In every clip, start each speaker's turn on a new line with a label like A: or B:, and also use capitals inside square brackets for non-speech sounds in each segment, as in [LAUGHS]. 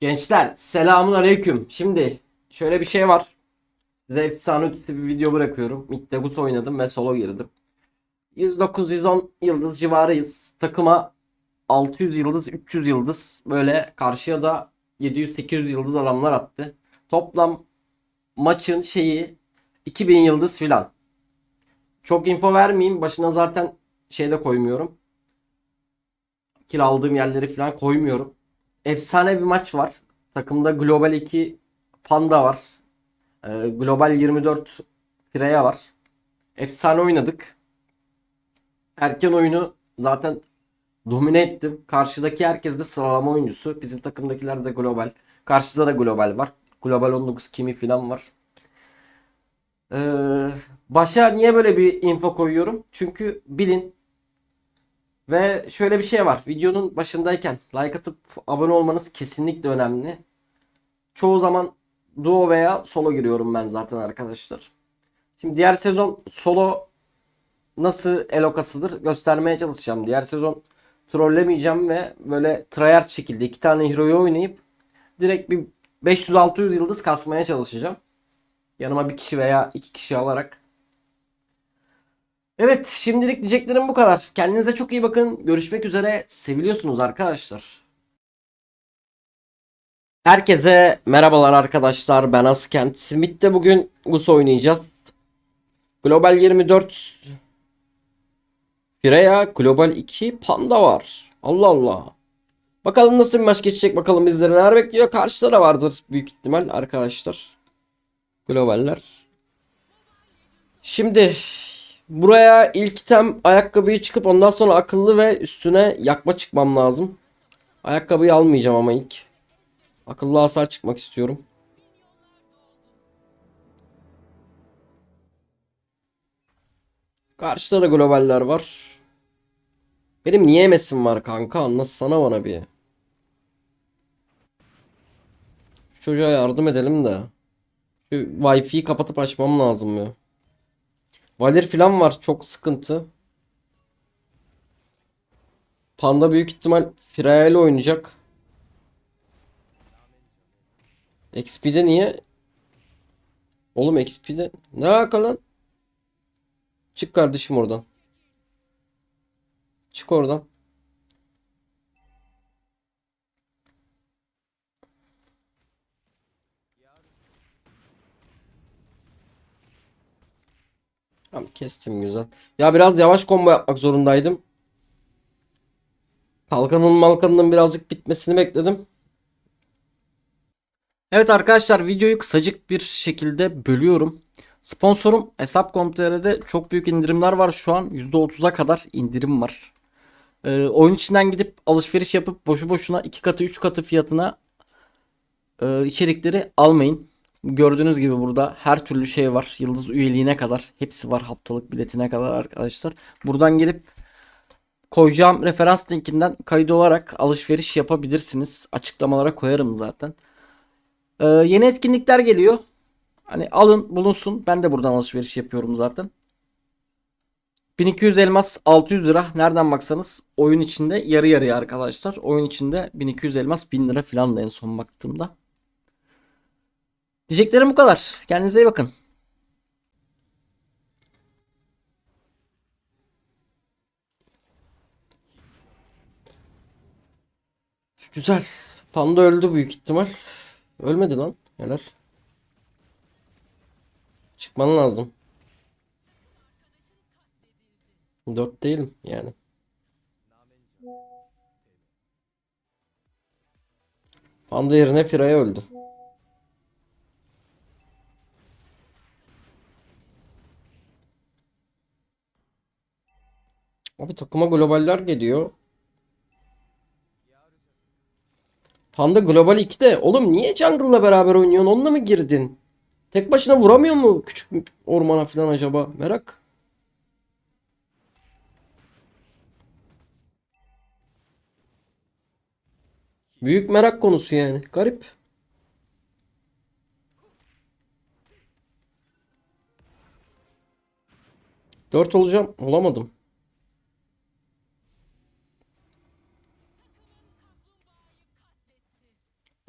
A: Gençler selamun aleyküm. Şimdi şöyle bir şey var. Size efsane ötesi bir video bırakıyorum. Mid Degut oynadım ve solo girdim. 109-110 yıldız civarıyız. Takıma 600 yıldız, 300 yıldız böyle karşıya da 700-800 yıldız adamlar attı. Toplam maçın şeyi 2000 yıldız filan. Çok info vermeyeyim. Başına zaten şeyde koymuyorum. Kill aldığım yerleri filan koymuyorum. Efsane bir maç var. Takımda Global 2 Panda var. Ee, Global 24 Freya var. Efsane oynadık. Erken oyunu zaten domine ettim. Karşıdaki herkes de sıralama oyuncusu. Bizim takımdakiler de global. Karşıda da global var. Global 19 kimi falan var. Ee, başa niye böyle bir info koyuyorum? Çünkü bilin ve şöyle bir şey var. Videonun başındayken like atıp abone olmanız kesinlikle önemli. Çoğu zaman duo veya solo giriyorum ben zaten arkadaşlar. Şimdi diğer sezon solo nasıl elokasıdır göstermeye çalışacağım. Diğer sezon trollemeyeceğim ve böyle tryhard şekilde iki tane hero'yu oynayıp direkt bir 500-600 yıldız kasmaya çalışacağım. Yanıma bir kişi veya iki kişi alarak. Evet şimdilik diyeceklerim bu kadar. Kendinize çok iyi bakın. Görüşmek üzere. Seviliyorsunuz arkadaşlar. Herkese merhabalar arkadaşlar. Ben Askent. Smith'te bugün Gus oynayacağız. Global 24 Freya, Global 2 Panda var. Allah Allah. Bakalım nasıl bir maç geçecek bakalım bizleri neler bekliyor. Karşıda da vardır büyük ihtimal arkadaşlar. Globaller. Şimdi buraya ilk item ayakkabıyı çıkıp ondan sonra akıllı ve üstüne yakma çıkmam lazım. Ayakkabıyı almayacağım ama ilk. Akıllı hasar çıkmak istiyorum. Karşıda da globaller var. Benim niye emesim var kanka? Anlatsana bana bir. Şu çocuğa yardım edelim de. Şu Wi-Fi'yi kapatıp açmam lazım ya. Valir falan var çok sıkıntı. Panda büyük ihtimal Freya ile oynayacak. XP'de niye? Oğlum XP'de ne alaka lan? Çık kardeşim oradan. Çık oradan. Tamam kestim güzel. Ya biraz yavaş combo yapmak zorundaydım. Kalkanın malkanının birazcık bitmesini bekledim. Evet arkadaşlar videoyu kısacık bir şekilde bölüyorum. Sponsorum Hesap.com.tr'de çok büyük indirimler var şu an. %30'a kadar indirim var. Ee, oyun içinden gidip alışveriş yapıp boşu boşuna 2 katı 3 katı fiyatına e, içerikleri almayın. Gördüğünüz gibi burada her türlü şey var. Yıldız üyeliğine kadar. Hepsi var haftalık biletine kadar arkadaşlar. Buradan gelip koyacağım referans linkinden kayıt olarak alışveriş yapabilirsiniz. Açıklamalara koyarım zaten. Ee, yeni etkinlikler geliyor. Hani alın bulunsun. Ben de buradan alışveriş yapıyorum zaten. 1200 elmas 600 lira. Nereden baksanız oyun içinde yarı yarıya arkadaşlar. Oyun içinde 1200 elmas 1000 lira falan da en son baktığımda. Diyeceklerim bu kadar. Kendinize iyi bakın. Güzel. Panda öldü büyük ihtimal. Ölmedi lan. Helal. Çıkman lazım. 4 değilim yani. Panda yerine Firaya öldü. Abi takıma globaller geliyor. Panda Global 2'de. Oğlum niye Jungle'la beraber oynuyorsun? Onunla mı girdin? Tek başına vuramıyor mu küçük ormana falan acaba? Merak. Büyük merak konusu yani. Garip. Dört olacağım. Olamadım.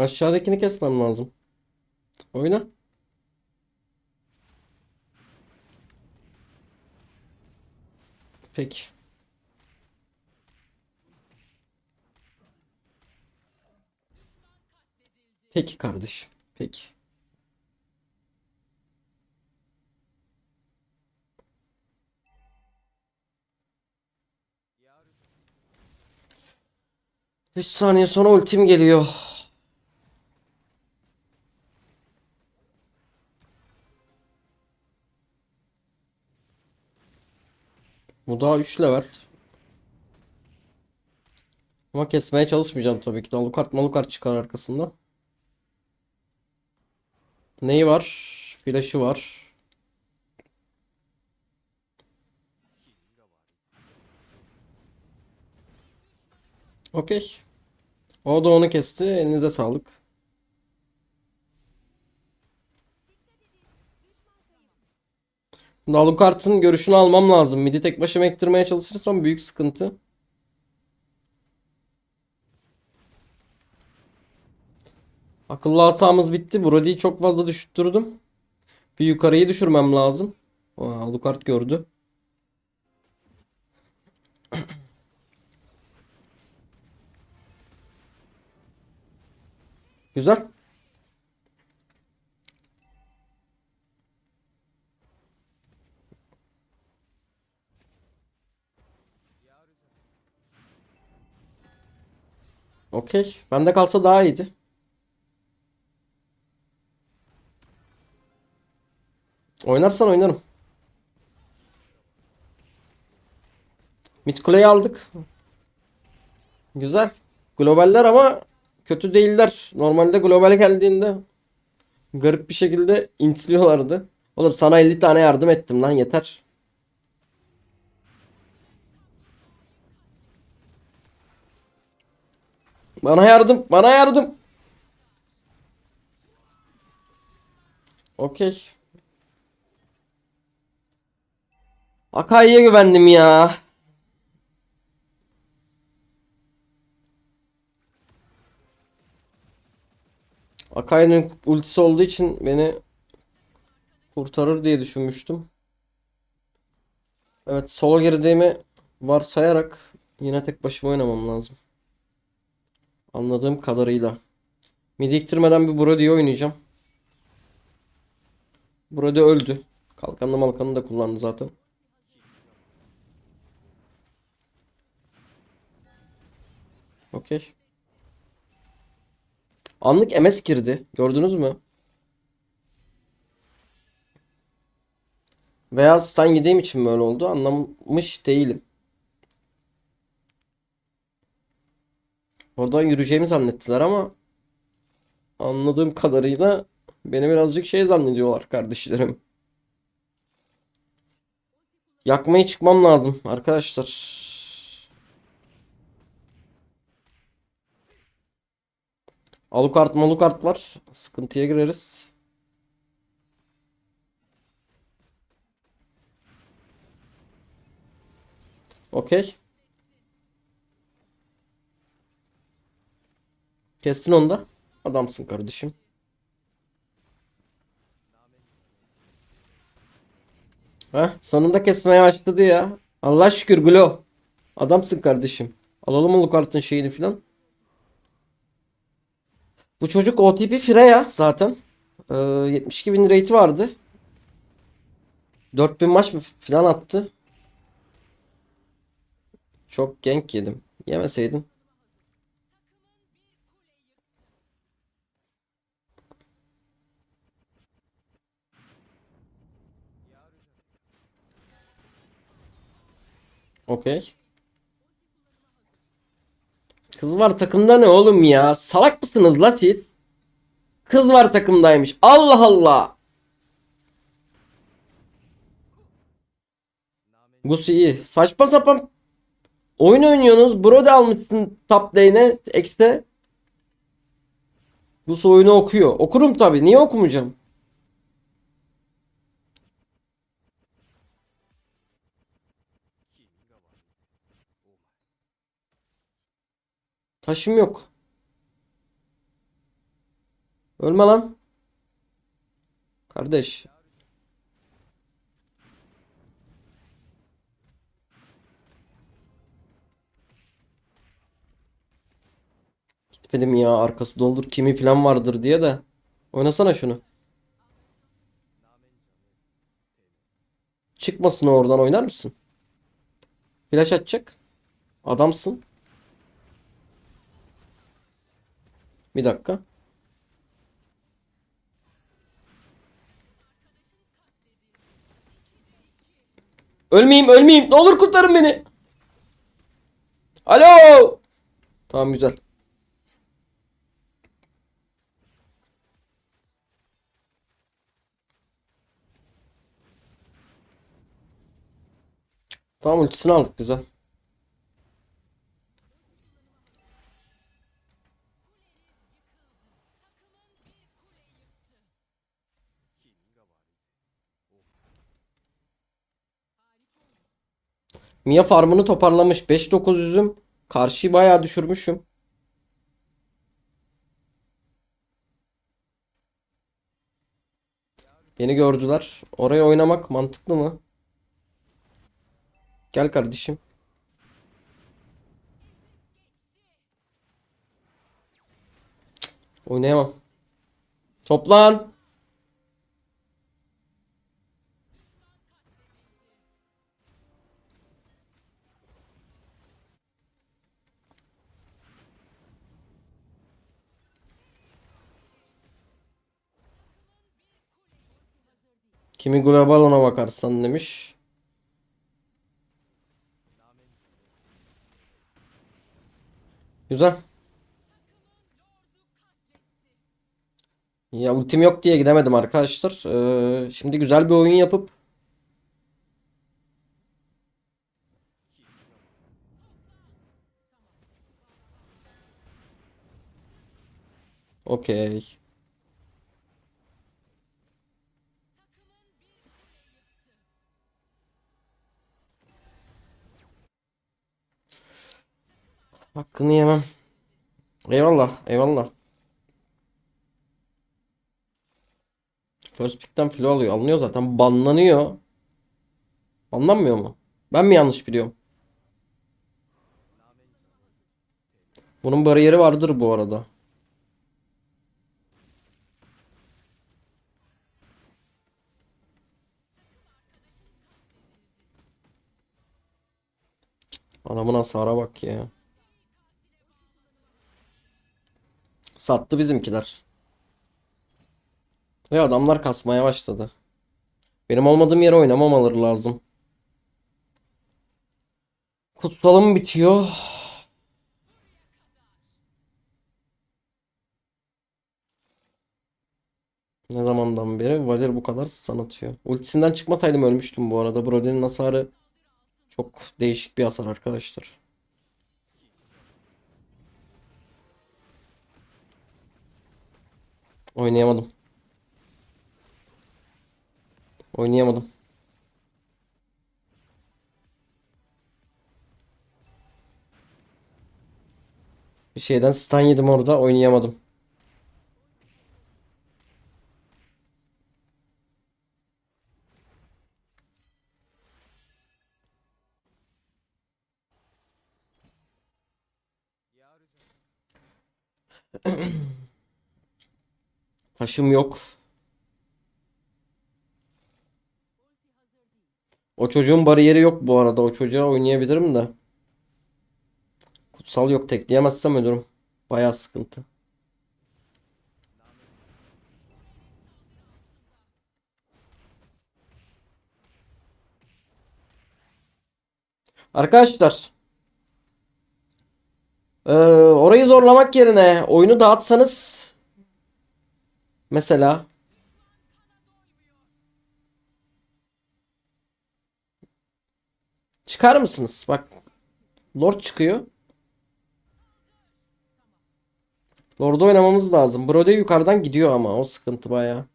A: Aşağıdakini kesmem lazım. Oyna. Peki. Peki kardeşim. Peki. Üç saniye sonra ultim geliyor. Daha 3 level. Ama kesmeye çalışmayacağım tabii ki. Alucard Malucard çıkar arkasında. Neyi var? Flash'ı var. Okey. O da onu kesti. Elinize sağlık. Şimdi Alucard'ın görüşünü almam lazım. Midi tek başıma ektirmeye çalışırsam büyük sıkıntı. Akıllı asamız bitti. Brody'yi çok fazla düşürttürdüm. Bir yukarıyı düşürmem lazım. Aa, Alucard gördü. [CLEARS THROAT] Güzel. Okey. Bende kalsa daha iyiydi. Oynarsan oynarım. Mid aldık. Güzel. Globaller ama kötü değiller. Normalde global geldiğinde garip bir şekilde intiliyorlardı. Oğlum sana 50 tane yardım ettim lan yeter. Bana yardım, bana yardım. Okey. Akai'ye güvendim ya. Akai'nin ultisi olduğu için beni kurtarır diye düşünmüştüm. Evet, solo girdiğimi varsayarak yine tek başıma oynamam lazım. Anladığım kadarıyla. Midi iktirmeden bir Brody'yi oynayacağım. Brody öldü. Kalkanlı malkanı da kullandı zaten. Okey. Anlık MS girdi. Gördünüz mü? Veya stun yediğim için böyle oldu. Anlamış değilim. Oradan yürüyeceğimi zannettiler ama anladığım kadarıyla beni birazcık şey zannediyorlar kardeşlerim. Yakmaya çıkmam lazım arkadaşlar. Alucard malukart var. Sıkıntıya gireriz. Okey. Kestin onu da. Adamsın kardeşim. Heh, sonunda kesmeye başladı ya. Allah şükür Glo. Adamsın kardeşim. Alalım Alucard'ın şeyini filan. Bu çocuk OTP Freya zaten. Ee, 72 bin rate vardı. 4000 maç mı falan attı. Çok gank yedim. Yemeseydin. Okey. Kız var takımda ne oğlum ya? Salak mısınız la siz? Kız var takımdaymış. Allah Allah. Gusi iyi. Saçma sapan oyun oynuyorsunuz. Brody almışsın top lane'e. X'te. Gusi oyunu okuyor. Okurum tabi. Niye okumayacağım? Taşım yok. Ölme lan. Kardeş. Gitmedim ya arkası doldur kimi falan vardır diye de. Oynasana şunu. Çıkmasın oradan oynar mısın? Flash atacak. Adamsın. Bir dakika. Ölmeyeyim, ölmeyeyim. Ne olur kurtarın beni. Alo. Tamam güzel. Tamam ultisini aldık güzel. Mia farmını toparlamış. 5900'üm. Karşıyı bayağı düşürmüşüm. Beni gördüler. Oraya oynamak mantıklı mı? Gel kardeşim. Cık, Oynayamam. Toplan. Kimi global ona bakarsan demiş. Güzel. Ya ultim yok diye gidemedim arkadaşlar. Ee, şimdi güzel bir oyun yapıp Okey. Hakkını yemem. Eyvallah, eyvallah. First pick'ten filo alıyor. Alınıyor zaten. Banlanıyor. Banlanmıyor mu? Ben mi yanlış biliyorum? Bunun bariyeri vardır bu arada. Adamın hasara bak ya. Sattı bizimkiler. Ve adamlar kasmaya başladı. Benim olmadığım yere oynamamaları lazım. Kutsalım bitiyor. Ne zamandan beri Valir bu kadar stun atıyor. Ultisinden çıkmasaydım ölmüştüm bu arada. Brody'nin hasarı çok değişik bir hasar arkadaşlar. Oynayamadım. Oynayamadım. Bir şeyden stun yedim orada oynayamadım. [CLEARS THROAT] Taşım yok. O çocuğun bariyeri yok bu arada. O çocuğa oynayabilirim de. Kutsal yok. Tekleyemezsem ölürüm. Bayağı sıkıntı. Arkadaşlar. Ee, orayı zorlamak yerine oyunu dağıtsanız mesela çıkar mısınız? Bak Lord çıkıyor. Lord'u oynamamız lazım. Brody yukarıdan gidiyor ama o sıkıntı bayağı.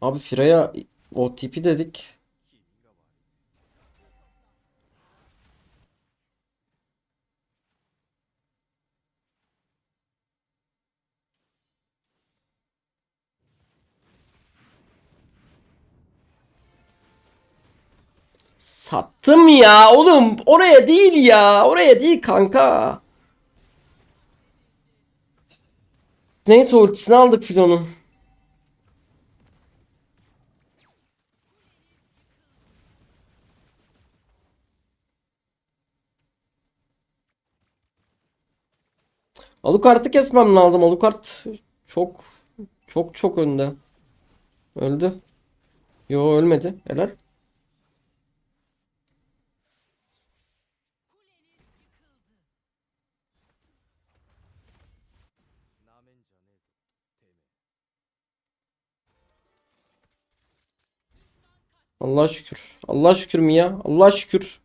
A: Abi Fira'ya OTP dedik. Sattım ya oğlum. Oraya değil ya. Oraya değil kanka. Neyse ultisini aldık filonun. Alucard'ı kesmem lazım. Alucard çok çok çok önde. Öldü. Yo ölmedi. Helal. Allah şükür. Allah şükür Mia. Allah şükür.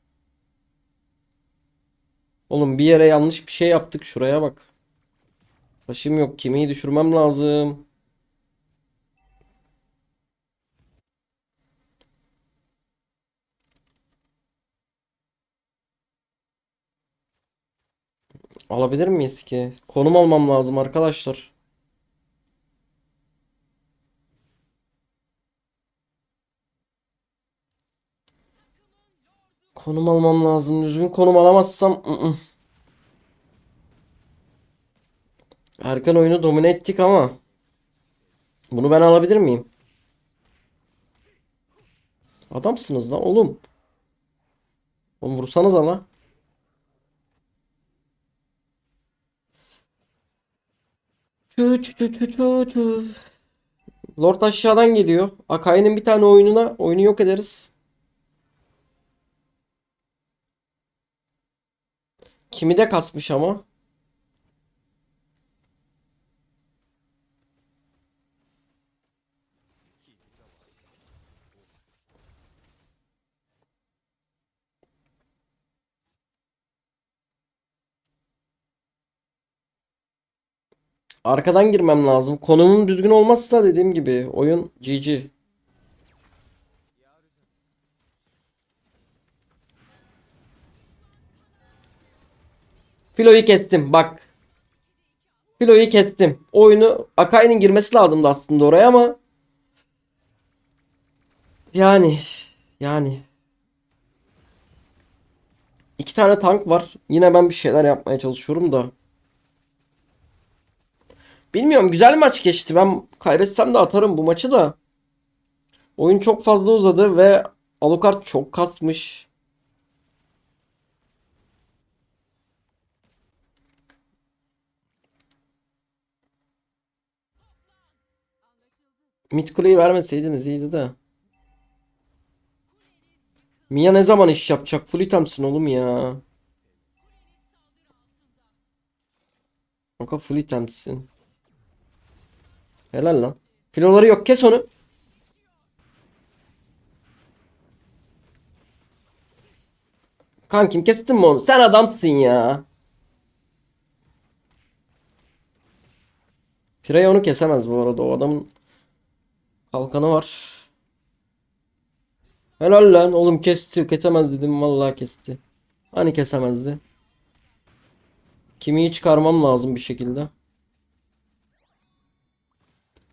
A: Oğlum bir yere yanlış bir şey yaptık. Şuraya bak. Taşım yok. Kimiyi düşürmem lazım. Alabilir miyiz ki? Konum almam lazım arkadaşlar. Konum almam lazım. Düzgün konum alamazsam ı-ı. Erken oyunu domine ettik ama bunu ben alabilir miyim? Adamsınız lan oğlum. Oğlum vursanız çü. Lord aşağıdan geliyor. Akai'nin bir tane oyununa oyunu yok ederiz. Kimi de kasmış ama. Arkadan girmem lazım. Konumum düzgün olmazsa dediğim gibi oyun GG. Filo'yu kestim bak. Filo'yu kestim. Oyunu Akai'nin girmesi lazımdı aslında oraya ama yani yani iki tane tank var. Yine ben bir şeyler yapmaya çalışıyorum da. Bilmiyorum güzel maç geçti. Ben kaybetsem de atarım bu maçı da. Oyun çok fazla uzadı ve Alucard çok kasmış. Mid kuleyi vermeseydiniz iyiydi de. Mia ne zaman iş yapacak? Full itemsin oğlum ya. Kanka full itemsin. Helal lan. Filoları yok kes onu. Kankim kestin mi onu? Sen adamsın ya. Freya onu kesemez bu arada. O adamın kalkanı var. Helal lan oğlum kesti. Kesemez dedim vallahi kesti. Hani kesemezdi. Kimiyi çıkarmam lazım bir şekilde.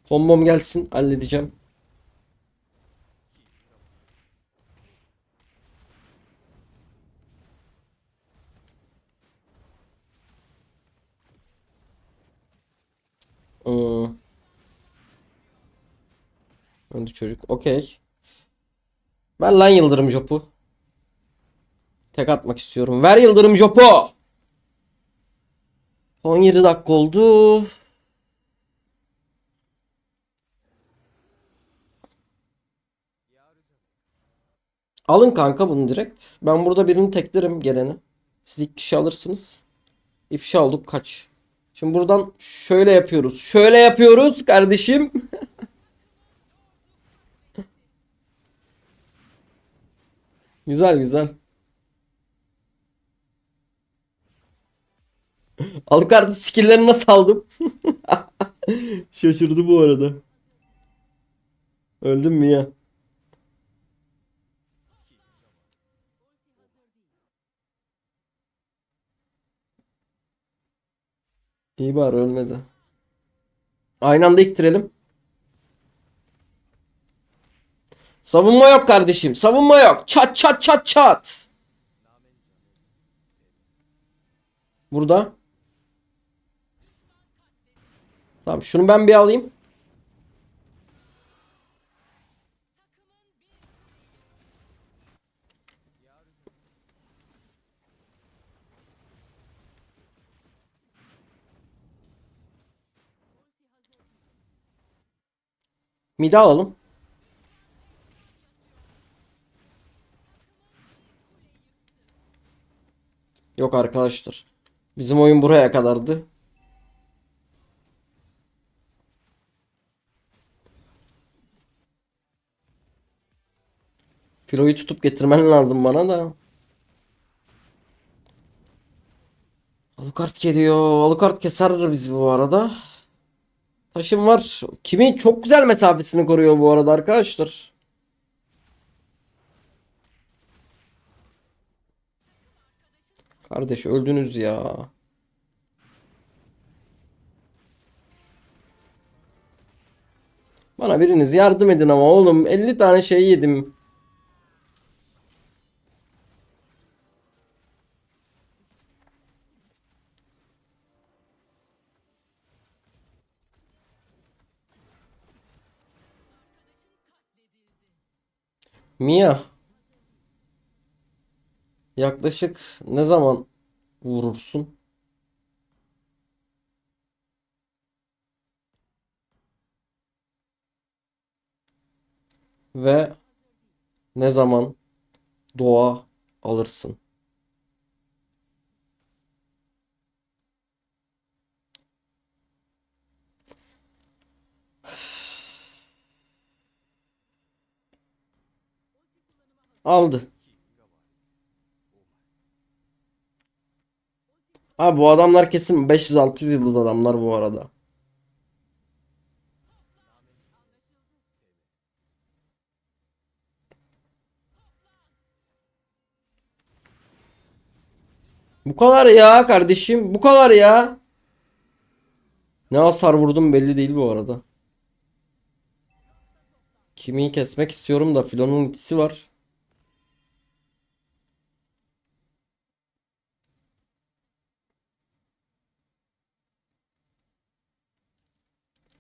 A: Kombom gelsin halledeceğim. Öldü çocuk. Okey. Ver lan Yıldırım Jop'u. Tek atmak istiyorum. Ver Yıldırım Jop'u. 17 dakika oldu. Alın kanka bunu direkt. Ben burada birini teklerim geleni. Siz iki kişi alırsınız. İfşa olduk kaç. Şimdi buradan şöyle yapıyoruz. Şöyle yapıyoruz kardeşim. [LAUGHS] Güzel güzel. [LAUGHS] Alucard'ın skill'lerini nasıl aldım? [LAUGHS] Şaşırdı bu arada. Öldüm mü ya? İyi bari ölmedi. Aynı anda iktirelim. Savunma yok kardeşim. Savunma yok. Çat çat çat çat. Burada. Tamam şunu ben bir alayım. Mide alalım. Yok arkadaşlar. Bizim oyun buraya kadardı. Filoyu tutup getirmen lazım bana da. Alucard geliyor. Alucard keser bizi bu arada. Taşım var. Kimi çok güzel mesafesini koruyor bu arada arkadaşlar. Kardeş öldünüz ya. Bana biriniz yardım edin ama oğlum 50 tane şey yedim. Mia. Yaklaşık ne zaman vurursun? Ve ne zaman doğa alırsın? Aldı. Abi bu adamlar kesin 500-600 yıldız adamlar bu arada. Bu kadar ya kardeşim. Bu kadar ya. Ne hasar vurdum belli değil bu arada. Kimi kesmek istiyorum da Filon'un ultisi var.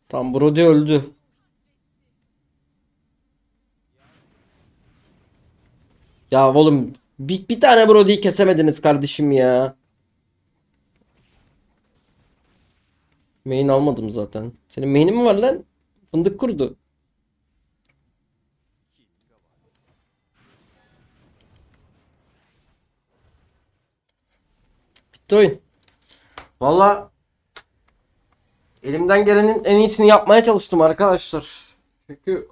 A: Tam Brody öldü. Ya oğlum bir, bir tane Brody'yi kesemediniz kardeşim ya. Main almadım zaten. Senin main'in mi var lan? Fındık kurdu. Bitti oyun. Valla elimden gelenin en iyisini yapmaya çalıştım arkadaşlar. Çünkü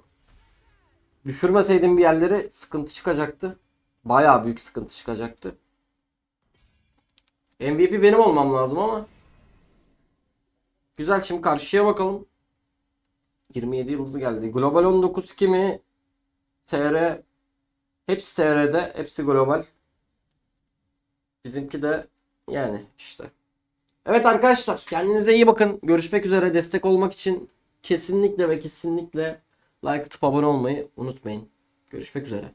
A: düşürmeseydim bir yerleri sıkıntı çıkacaktı. Bayağı büyük sıkıntı çıkacaktı. MVP benim olmam lazım ama. Güzel şimdi karşıya bakalım. 27 yıldızı geldi. Global 19 kimi? TR hepsi TR'de, hepsi global. Bizimki de yani işte. Evet arkadaşlar kendinize iyi bakın. Görüşmek üzere. Destek olmak için kesinlikle ve kesinlikle like atıp abone olmayı unutmayın. Görüşmek üzere.